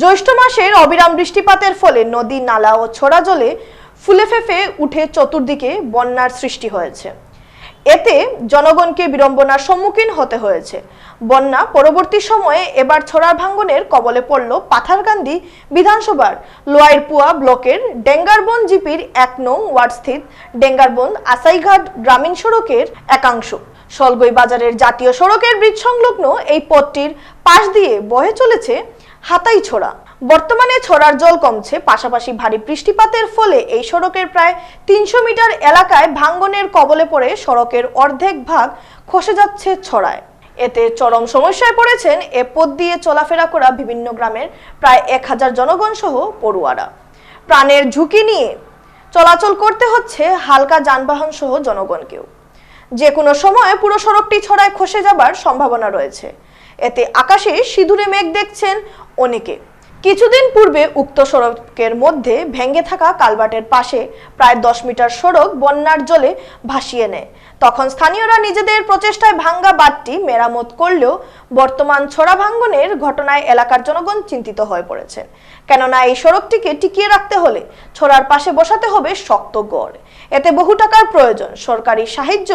জ্যৈষ্ঠ মাসের অবিরাম বৃষ্টিপাতের ফলে নদী, নালা ও ছোড়া জলে ফুলে ফেঁপে উঠে চতুর্দিকে বন্যার সৃষ্টি হয়েছে। এতে জনগণকে বিড়ম্বনার সম্মুখীন হতে হয়েছে। বন্যা পরবর্তী সময়ে এবার ছড়ার ভাঙ্গনের কবলে পড়ল পাথারকান্দি বিধানসভার লোয়ারপুয়া ব্লকের ডেঙ্গারবন জিপির এক নং ওয়ার্ডস্থিত ডেঙ্গারবন আসাইঘাট গ্রামীণ সড়কের একাংশ। সলগই বাজারের জাতীয় সড়কের ব্রিজ সংলগ্ন এই পথটির পাশ দিয়ে বয়ে চলেছে হাতাই ছোড়া। বর্তমানে ছড়ার জল কমছে, পাশাপাশি ভারী বৃষ্টিপাতের ফলে এই সড়কের প্রায় তিনশো মিটার এলাকায় ভাঙ্গনের কবলে পড়ে সড়কের অর্ধেক ভাগ খসে যাচ্ছে ছড়ায়। এতে চরম সমস্যায় পড়েছেন এ পথ দিয়ে চলাফেরা করা বিভিন্ন গ্রামের প্রায় এক হাজার জনগণ সহ পড়ুয়ারা। প্রাণের ঝুঁকি নিয়ে চলাচল করতে হচ্ছে হালকা যানবাহন সহ জনগণকেও। যে কোনো সময় পুরো সড়কটি ছড়ায় খসে যাবার সম্ভাবনা রয়েছে। এতে আকাশে সিঁদুরে মেঘ দেখছেন অনেকে। কিছুদিন পূর্বে উক্ত সড়কের মধ্যে ভেঙে থাকা কালভার্টের পাশে প্রায় দশ মিটার সড়ক বন্যার জলে ভাসিয়ে নেয়। তখন স্থানীয়রা নিজেদের প্রচেষ্টায় ভাঙ্গা বাঁধটি মেরামত করলেও বর্তমান ছড়া ভাঙ্গনের ঘটনায় এলাকার জনগণ চিন্তিত হয়ে পড়েছেন কেননা এই সড়কটিকে টিকিয়ে রাখতে হলে ছড়ার পাশে বসাতে হবে শক্ত গড়। এতে বহু টাকার প্রয়োজন। সরকারি সাহায্য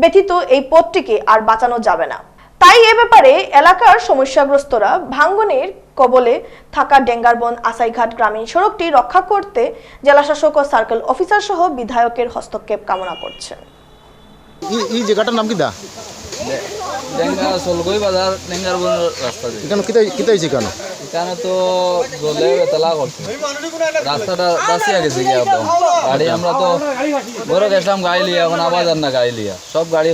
ব্যতীত এই পথটিকে আর বাঁচানো যাবে না। তাই এ ব্যাপারে এলাকার সমস্যাগ্রস্তরা ভাঙ্গনের কবলে থাকা ডেঙ্গারবন আসাইঘাট গ্রামীণ সড়কটি রক্ষা করতে জেলাশাসক ও সার্কেল অফিসার সহ বিধায়কের হস্তক্ষেপ কামনা করছেন। এই জায়গাটার নাম কি দা? ডেঙ্গা সলগই বাজার ডেঙ্গার রাস্তা দিয়ে। কেন? এখানে তো জলে বেতলা করছে রাস্তাটা বাঁচিয়ে গেছে গাড়ি আমরা তো বড় গেছিলাম গাড়ি লিয়া এখন আবার যান না গাড়ি লিয়া। সব গাড়ি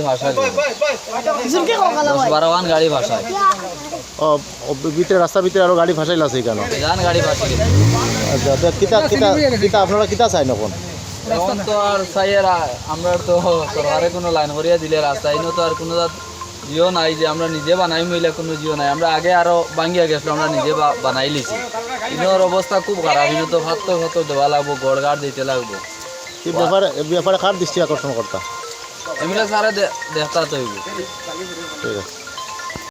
গাড়ি ভাষায়। ভিতরে রাস্তার ভিতরে আরও গাড়ি ফাঁসাইল আছে কেন? গান গাড়ি ভাষা আচ্ছা কিতা কিতা কিতা আপনারা কিতা চাই এখন এখন তো আর সাইয়ের আমরা তো সরকারে কোনো লাইন করিয়া দিলে রাস্তা ইনো তো আর কোনো জিও নাই যে আমরা নিজে বানাই মিলে কোনো জিও নাই। আমরা আগে আরও ভাঙ্গিয়া গেছিলাম আমরা নিজে বানাই লিছি। ইনোর অবস্থা খুব খারাপ ইনো তো ভাত তো ভাত দেওয়া লাগবো গড় গাড় দিতে লাগবো। এই ব্যাপারে ব্যাপারে কার দৃষ্টি আকর্ষণ করতা? এমনি সারা দেখতা তো ঠিক আছে।